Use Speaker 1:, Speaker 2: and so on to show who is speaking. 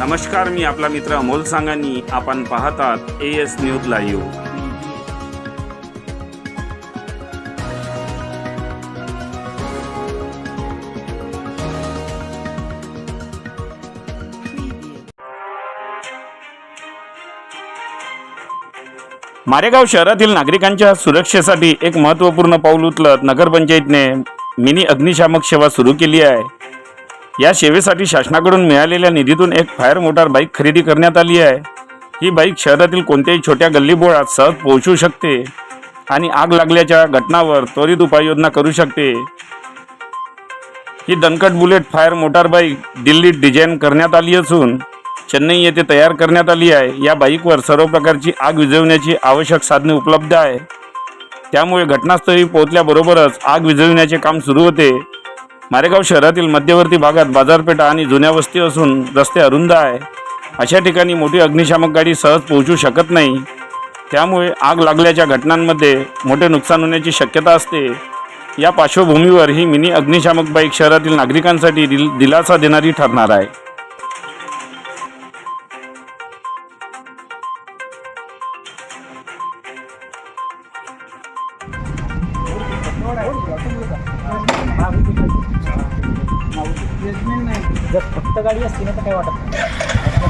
Speaker 1: नमस्कार मी आपला मित्र अमोल सांगानी. आपण पाहतात A S news live Maregaon शहरातील नागरिकांच्या सुरक्षेसाठी एक महत्त्वपूर्ण पाऊल उचलत नगरपंचायतीने मिनी अग्निशामक सेवा सुरू केली आहे. या सेवेसाठी शासनाकडून मिळालेल्या निधीतून एक फायर मोटार बाईक खरेदी करण्यात आली आहे. ही बाईक शहरातील कोणत्याही छोट्या गल्लीबोळात सहज पोहोचू शकते आणि आग लागल्याच्या घटनावर त्वरित उपाययोजना करू शकते. ही दणकट बुलेट फायर मोटार बाईक दिल्लीत डिझाईन करण्यात आली असून चेन्नई येथे तयार करण्यात आली आहे. या बाईकवर सर्व प्रकारची आग विझवण्याची आवश्यक साधने उपलब्ध आहे त्यामुळे घटनास्थळी पोहोचल्याबरोबरच आग विझविण्याचे काम सुरू होते. मारेगाव शहरातील मध्यवर्ती भागात बाजारपेठा आणि जुन्या वस्ती असून रस्ते अरुंद आहे. अशा ठिकाणी मोठी अग्निशामक गाडी सहज पोहोचू शकत नाही. त्यामुळे आग लागल्याच्या घटनांमध्ये मोठे नुकसान होण्याची शक्यता असते. या पार्श्वभूमीवर ही मिनी अग्निशामक बाईक शहरातील नागरिकांसाठी दिल दिलासा देणारी ठरणार आहे.
Speaker 2: जर फक्त गाडी असती ना तर काय वाटत नाही.